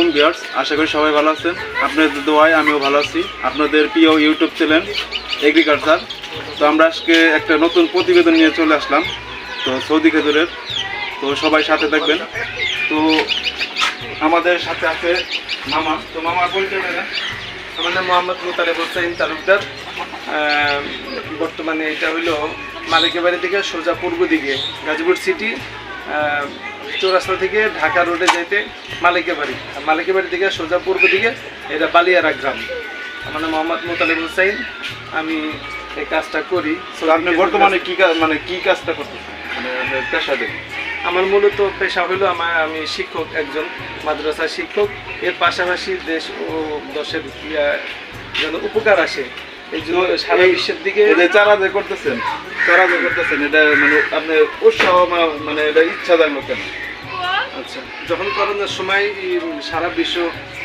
আশা করি সবাই ভালো আছেন। আপনাদের দোয়ায় আমিও ভালো আছি। আপনাদের প্রিয় ইউটিউব চ্যানেল এগ্রিকালচার। তো আমরা আজকে একটা নতুন প্রতিবেদন নিয়ে চলে আসলাম, তো সৌদি খেজুরের। তো সবাই সাথে থাকবেন। তো আমাদের সাথে আছে মামা। তো মামার পরিচয় দেন আমার নাম মোহাম্মদ মুতারেব হোসেন তালুকদার। বর্তমানে এটা হইল মালিকের বাড়ি থেকে সোজা পূর্ব দিকে, গাজীপুর সিটি চৌরাস্তা থেকে ঢাকা রোডে যাইতে মালিকের বাড়ি আর মালিকের বাড়ি থেকে সোজা পূর্ব দিকে এটা বালিয়ারা গ্রাম। আমার নাম মোহাম্মদ মুতালেব হুসাইন আমি এই কাজটা করি। আপনি বর্তমানে কি কাজ মানে কী কাজটা করতেছেন? মানে পেশা দেখুন আমার মূলত পেশা হলো আমার আমি শিক্ষক একজন মাদ্রাসা শিক্ষক। এর পাশাপাশি দেশ ও দশের যেন উপকার আসে সারা বিশ্বের দিকে? যে চারা যে করতেছেন চারা যে করতেছেন এটা মানে আপনি উৎসাহ মানে এটা ইচ্ছা জানলো কেন? আচ্ছা যখন করোনার সময় সারা বিশ্ব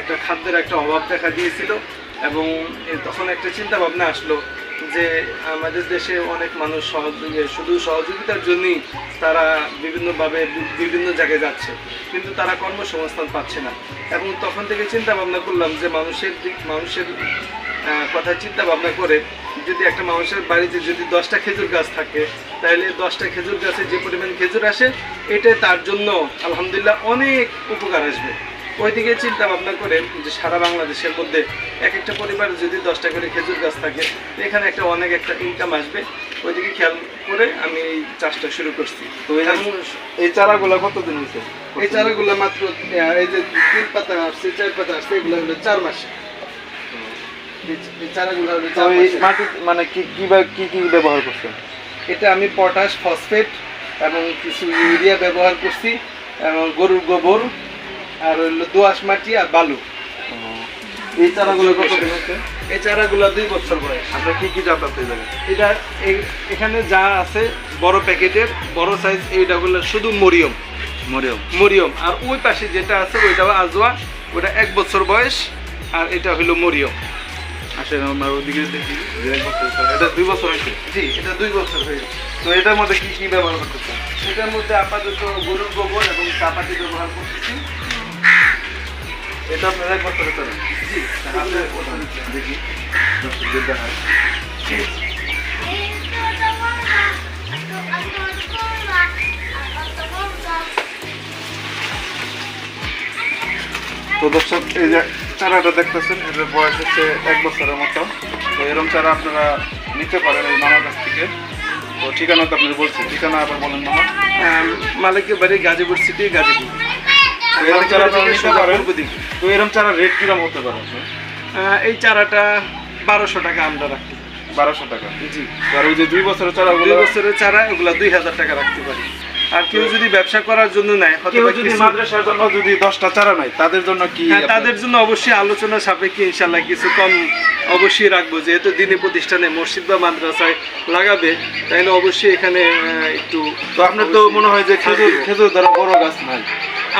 একটা খাদ্যের একটা অভাব দেখা দিয়েছিল এবং তখন একটা চিন্তা ভাবনা আসলো যে আমাদের দেশে অনেক মানুষ সহযোগী শুধু সহযোগিতার জন্যই তারা বিভিন্নভাবে বিভিন্ন জায়গায় যাচ্ছে কিন্তু তারা কর্মসংস্থান পাচ্ছে না। এবং তখন থেকে চিন্তা ভাবনা করলাম যে মানুষের দিক মানুষের কথা চিন্তা ভাবনা করে যদি একটা মানুষের বাড়িতে যদি দশটা খেজুর গাছ থাকে তাহলে দশটা খেজুর গাছে যে পরিমাণ খেজুর আসে এটা তার জন্য আলহামদুলিল্লাহ অনেক উপকার আসবে। ওইদিকে চিন্তা ভাবনা করে যে সারা বাংলাদেশের মধ্যে এক একটা পরিবারে যদি দশটা করে খেজুর গাছ থাকে এখানে একটা অনেক একটা ইনকাম আসবে। ওইদিকে খেয়াল করে আমি এই চাষটা শুরু করছি। তো এই চারাগুলো কতদিন হয়েছে এই চারাগুলো মাত্র এই যে তিন পাতা আসছে চার পাতা আসছে এগুলো হলো চার মাসে। মাটি মানে কি কি কি ব্যবহার করছেন? এটা আমি পটাশ ফসফেট এবং কিছু ইউরিয়া ব্যবহার করছি এবং গরুর গোবর আর হইল দোআঁশ মাটি আর বালু। এই চারাগুলো হয়েছে এই চারাগুলো দুই বছর বয়স। আপনার কি কি জাত এই জায়গায়? এটা এখানে যা আছে বড় প্যাকেটের বড় সাইজ এইটাগুলো শুধু মরিয়ম। মরিয়ম। মরিয়ম। আর ওই পাশে যেটা আছে ওইটা আজোয়া। ওটা এক বছর বয়স আর এটা হইল মরিয়ম। আসেন আমরা ওদিকে দেখি। এটা দুই বছর হয়েছে জি এটা দুই বছর হয়ে গেছে। তো এটার মধ্যে কি কি ব্যবহার করতেছেন এটার মধ্যে আপাতত গরুর গোবর এবং চাপাতি ব্যবহার করতেছি এটা আপনার এক বছর হয়েছে না? জি হাতে দেখি দর্শকদের দেখায়। তো দর্শক এই যে চারাটা দেখতেছেন এটার বয়স হচ্ছে এক বছরের মতো। তো এরকম চারা আপনারা নিতে পারেন এই মামার কাছ থেকে। তো ঠিকানা তো আপনি বলছেন ঠিকানা আবার বলেন মামা। মালিকের বাড়ি গাজীপুর সিটি গাজীপুর। তো এরকম চারা আপনারা নিতে পারেন। তো এরকম চারা রেট কিরম হতে পারে এই চারাটা বারোশো টাকা আমরা রাখি বারোশো টাকা। জি। আর ওই যে দুই বছরের চারাগুলো দুই বছরের চারা এগুলা দুই হাজার টাকা রাখতে পারি। আর কেউ যদি ব্যবসা করার জন্য নেয় কেউ যদি মাদ্রাসার জন্য যদি দশটা চারা নাই তাদের জন্য কি হ্যাঁ তাদের জন্য অবশ্যই আলোচনা সাপেক্ষে ইনশাল্লাহ কিছু কম অবশ্যই রাখব। যেহেতু দিনী প্রতিষ্ঠানে মসজিদ বা মাদ্রাসায় লাগাবে তাহলে অবশ্যই এখানে একটু তো আপনার তো মনে হয় যে খেজুর খেজুর দ্বারা বড় গাছ নাই?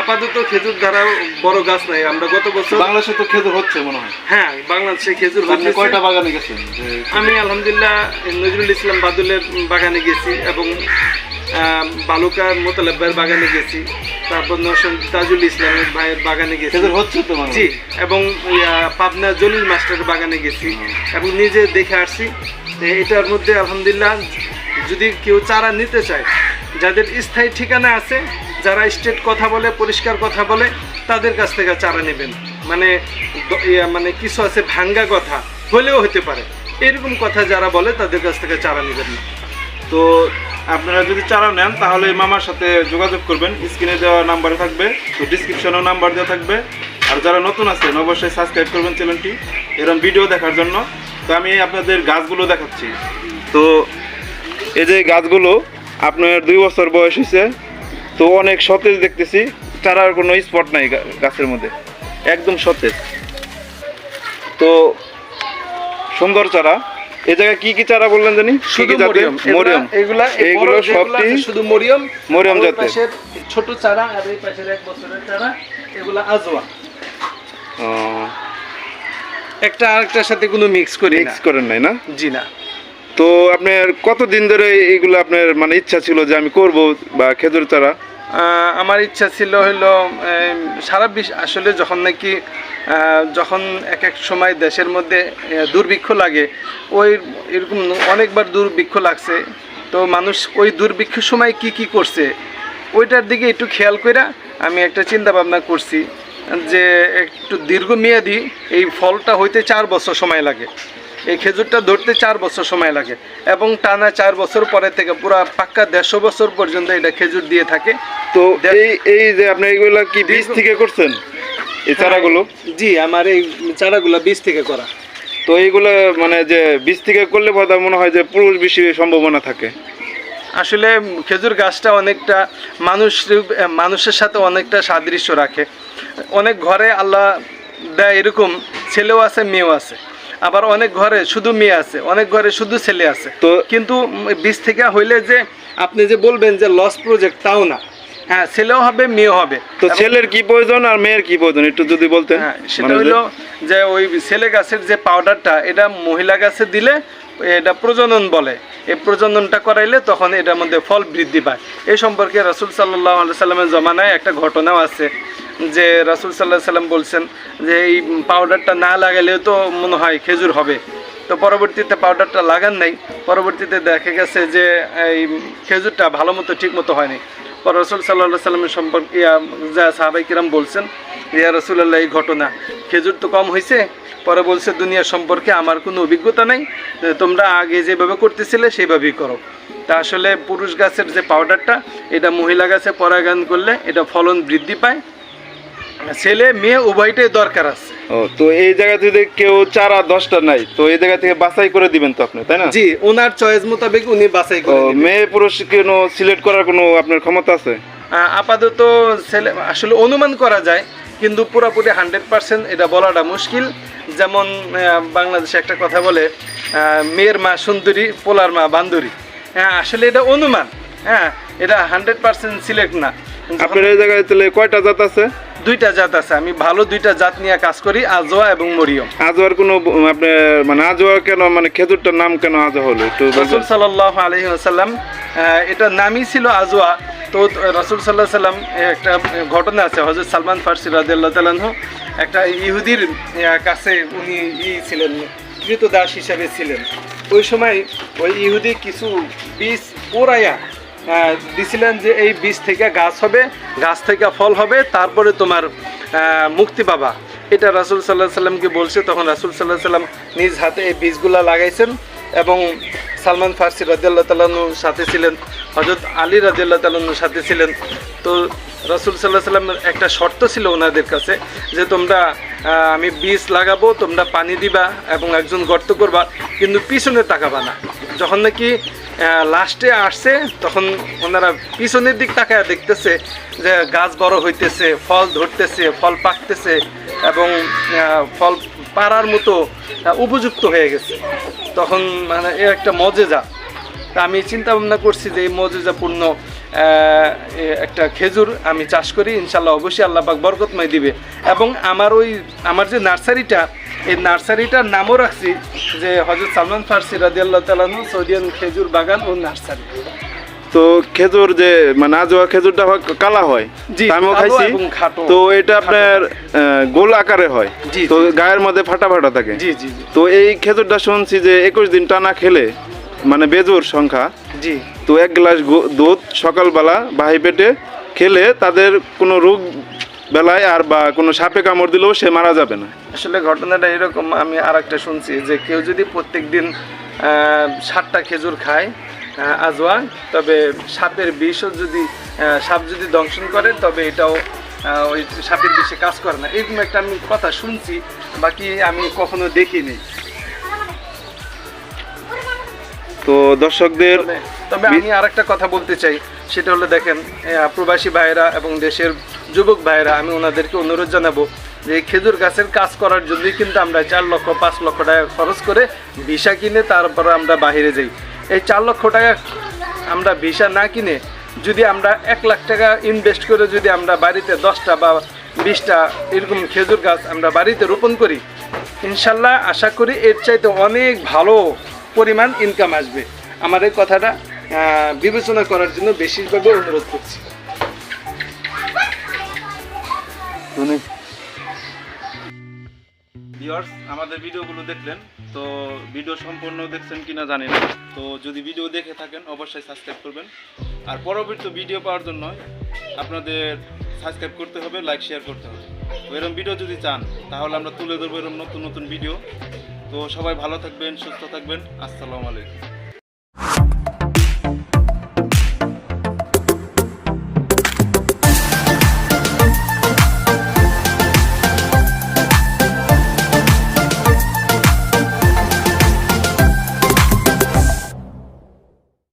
আপাতত খেজুর দ্বারা বড় গাছ নাই। আমরা গত বছর বাংলাদেশে তো খেজুর হচ্ছে মনে হয়। হ্যাঁ বাংলাদেশে খেজুর আপনি হচ্ছে। কয়টা বাগানে গেছেন? আমি আলহামদুলিল্লাহ নজরুল ইসলাম বাদুলের বাগানে গেছি এবং আহ, বালুকা মোতালেব্বার বাগানে গেছি তারপর নরসন তাজুল ইসলামের ভাইয়ের বাগানে গেছি। হচ্ছে তো জি এবং পাবনা জলিল মাস্টারের বাগানে গেছি। এবং নিজে দেখে আসছি এটার মধ্যে আলহামদুলিল্লাহ যদি কেউ চারা নিতে চায় যাদের স্থায়ী ঠিকানা আছে যারা স্টেট কথা বলে পরিষ্কার কথা বলে তাদের কাছ থেকে চারা নেবেন। মানে মানে কিছু আছে ভাঙ্গা কথা হলেও হতে পারে। এরকম কথা যারা বলে তাদের কাছ থেকে চারা নেবেন না। তো আপনারা যদি চারা নেন, তাহলে মামার সাথে যোগাযোগ করবেন। স্ক্রিনে দেওয়া নাম্বারে থাকবে। তো ডিসক্রিপশনেও নাম্বার দেওয়া থাকবে। আর যারা নতুন আছেন, অবশ্যই সাবস্ক্রাইব করবেন চ্যানেলটি এরকম ভিডিও দেখার জন্য। তো আমি আপনাদের গাছগুলো দেখাচ্ছি। তো এই যে গাছগুলো, আপনার দুই বছর বয়স হয়েছে। তো অনেক সতেজ দেখতেছি। চারার কোনো স্পট নাই গাছের মধ্যে। একদম সতেজ। তো সুন্দর চারা। এই জায়গায় কি কি চারা বললেন জানি? শুধু মরিয়ম। মরিয়ম। এগুলা এই এইগুলো বড় যেগুলো সবটি শুধু মরিয়ম। মরিয়ম আর জাতের। ছোট চারা আর এই পাশের এক বছরের চারা এগুলা আজওয়া একটা আরেকটার সাথে কোনো মিক্স করি মিক্স করেন নাই না? জি না। তো আপনার কতদিন ধরে এইগুলো আপনার মানে ইচ্ছা ছিল যে আমি করব বা খেজুর চারা? আহ, আমার ইচ্ছা ছিল হলো সারা বিশ্ব আসলে যখন নাকি যখন এক এক সময় দেশের মধ্যে দুর্ভিক্ষ লাগে ওই এরকম অনেকবার দুর্ভিক্ষ লাগছে। তো মানুষ ওই দুর্ভিক্ষের সময় কি কি করছে ওইটার দিকে একটু খেয়াল করে আমি একটা চিন্তা ভাবনা করছি যে একটু দীর্ঘমেয়াদী এই ফলটা হইতে চার বছর সময় লাগে। এই খেজুরটা ধরতে চার বছর সময় লাগে এবং টানা চার বছর পরে থেকে পুরো পাক্কা দেড়শো বছর পর্যন্ত এটা খেজুর দিয়ে থাকে। তো এই এই যে আপনি এইগুলা কি বীজ থেকে করছেন? এই চারাগুলো? জি আমার এই চারাগুলো বীজ থেকে করা। তো এইগুলো মানে যে বীজ থেকে করলে বোধহয় মনে হয় যে পুরুষ বেশি সম্ভাবনা থাকে। আসলে খেজুর গাছটা অনেকটা মানুষ মানুষের সাথে অনেকটা সাদৃশ্য রাখে। অনেক ঘরে আল্লাহ দেয় এরকম ছেলেও আছে মেয়েও আছে। আবার অনেক ঘরে শুধু মেয়ে আছে অনেক ঘরে শুধু ছেলে আছে। তো তো- কিন্তু বীজ থেকে হইলে যে আপনি যে বলবেন যে লস প্রজেক্ট তাও না। হ্যাঁ ছেলেও হবে মেয়েও হবে। তো ছেলের কি প্রয়োজন আর মেয়ের কি প্রয়োজন একটু যদি বলতেন? হ্যাঁ সেটা মানে হলো যে ওই ছেলে গাছের যে পাউডারটা এটা মহিলা গাছে দিলে এটা প্রজনন বলে। এই প্রজননটা করাইলে তখন এটার মধ্যে ফল বৃদ্ধি পায়। এই সম্পর্কে রাসুল সাল্লাহ সাল্লামের জমানায় একটা ঘটনাও আছে যে রাসুল সাল্লাহ সাল্লাম বলছেন যে এই পাউডারটা না লাগালেও তো মনে হয় খেজুর হবে। তো পরবর্তীতে পাউডারটা লাগান নাই পরবর্তীতে দেখা গেছে যে এই খেজুরটা ভালো মতো ঠিক মতো হয়নি। রসুল সাল্লাহ সাল্লামের সম্পর্কে যা সাহাবাই কিরাম বলছেন, ইয়া রসুল্লাহ এই ঘটনা। খেজুর তো কম হয়েছে পরে বলছে দুনিয়া সম্পর্কে আমার কোনো অভিজ্ঞতা নেই, তোমরা আগে যেভাবে করতেছিলে, সেভাবেই করো। তা আসলে পুরুষ গাছের যে পাউডারটা এটা মহিলা গাছে পরাগায়ন করলে এটা ফলন বৃদ্ধি পায় ছেলে মেয়ে উভয়টাই দরকার আছে। ও তো এই জায়গা যদি কেউ চারা দশটা নাই তো এই জায়গা থেকে বাছাই করে দিবেন তো আপনি তাই না? জি ওনার চয়েস মোতাবেক উনি বাছাই করে মেয়ে পুরুষ কোনো সিলেক্ট করার কোনো আপনার ক্ষমতা আছে? আপাতত ছেলে আসলে অনুমান করা যায় কিন্তু পুরোপুরি হান্ড্রেড পার্সেন্ট এটা বলাটা মুশকিল। যেমন বাংলাদেশে একটা কথা বলে মেয়ের মা সুন্দরী পোলার মা বান্দরী। হ্যাঁ আসলে এটা অনুমান হ্যাঁ এটা হান্ড্রেড পার্সেন্ট সিলেক্ট না। আপনার এই জায়গায় তাহলে কয়টা জাত আছে? দুইটা জাত আছে। আমি ভালো দুইটা জাত নিয়ে কাজ করি আজোয়া এবং মরিয়ম। আজোয়ার কোনো আপনার মানে আজওয়া কেন মানে খেজুরটার নাম কেন আজওয়া হলো? একটু রসুল বলবেন? সাল্লাহ আলহি আসাল্লাম এটার নামই ছিল আজওয়া তো রসুল সাল্লাহ সাল্লাম একটা ঘটনা আছে হজরত সালমান ফার্সি রাদিয়াল্লাহ তালানহ একটা ইহুদির কাছে উনি ই ছিলেন কৃতদাস হিসাবে ছিলেন। ওই সময় ওই ইহুদি কিছু বীজ পোড়াইয়া দিছিলেন যে এই বীজ থেকে গাছ হবে, গাছ থেকে ফল হবে, তারপরে তোমার মুক্তি পাবা। এটা রাসুল সাল্লাহ সাল্লামকে বলছে, তখন রাসুল সাল্লাহ সাল্লাম নিজ হাতে এই বীজগুলা লাগাইছেন। এবং সালমান ফার্সি রাজিয়াল্লাহ তালানুর সাথে ছিলেন হজরত আলী রাজিয়াল্লাহ তালানুর সাথে ছিলেন। তো রাসুল সাল্লাহ সাল্লামের একটা শর্ত ছিল ওনাদের কাছে যে তোমরা আমি বীজ লাগাবো, তোমরা পানি দিবা এবং একজন গর্ত করবা, কিন্তু পিছনে তাকাবা না। যখন নাকি লাস্টে আসছে, তখন ওনারা পিছনের দিক তাকায় দেখতেছে যে গাছ বড় হইতেছে, ফল ধরতেছে, ফল পাকতেছে এবং ফল পাড়ার মতো উপযুক্ত হয়ে গেছে। তখন মানে এ একটা মজেজা। তা আমি চিন্তা ভাবনা করছি যে এই মজেজাপূর্ণ একটা খেজুর আমি চাষ করি, ইনশাল্লাহ অবশ্যই আল্লাহ পাক বরকতময় দিবে। এবং আমার ওই, আমার যে নার্সারিটা, এই নার্সারিটার নামও রাখছি যে হজরত সালমান ফার্সি রাদিয়াল্লাহ তালানু সৌদিয়ান খেজুর বাগান ও নার্সারি। তো খেজুর যে মানে আজওয়া খেজুরটা হয় কালা হয় আমিও খাইছি। তো এটা আপনার গোল আকারে হয়। তো গায়ের মধ্যে ফাটা ফাটা থাকে। তো এই খেজুরটা শুনছি যে একুশ দিন টানা খেলে মানে বেজোর সংখ্যা। জি। তো এক গ্লাস দুধ সকালবেলা বাহি পেটে খেলে তাদের কোনো রোগ বেলায় আর বা কোনো সাপে কামড় দিলেও সে মারা যাবে না। আসলে ঘটনাটা এরকম আমি আর একটা শুনছি যে কেউ যদি প্রত্যেক দিন সাতটা খেজুর খায় আজওয়া তবে সাপের বিষও যদি সাপ যদি দংশন করে তবে এটাও ওই সাপের বিষে কাজ করে না। এরকম একটা আমি কথা শুনছি বাকি আমি কখনো দেখিনি। তো দর্শকদের তবে আমি আর একটা কথা বলতে চাই সেটা হলো দেখেন প্রবাসী ভাইয়েরা এবং দেশের যুবক ভাইয়েরা আমি ওনাদেরকে অনুরোধ জানাব যে খেজুর গাছের কাজ করার জন্যই কিন্তু আমরা চার লক্ষ পাঁচ লক্ষ টাকা খরচ করে ভিসা কিনে তারপর আমরা বাইরে যাই। এই চার লক্ষ টাকা আমরা ভিসা না কিনে যদি আমরা এক লাখ টাকা ইনভেস্ট করে যদি আমরা বাড়িতে দশটা বা বিশটা এরকম খেজুর গাছ আমরা বাড়িতে রোপণ করি ইনশাল্লাহ আশা করি এর চাইতে অনেক ভালো পরিমাণ ইনকাম আসবে। আমার এই কথাটা বিবেচনা করার জন্য বেশিরভাগই অনুরোধ করছি। আমাদের ভিডিওগুলো দেখলেন। তো ভিডিও সম্পূর্ণ দেখছেন কিনা জানি না। তো যদি ভিডিও দেখে থাকেন, অবশ্যই সাবস্ক্রাইব করবেন। আর পরবর্তী ভিডিও পাওয়ার জন্য আপনাদের সাবস্ক্রাইব করতে হবে লাইক শেয়ার করতে হবে। তো এরকম ভিডিও যদি চান, তাহলে আমরা তুলে ধরবো এরকম নতুন নতুন ভিডিও। তো সবাই ভালো থাকবেন, সুস্থ থাকবেন। আসসালামু আলাইকুম।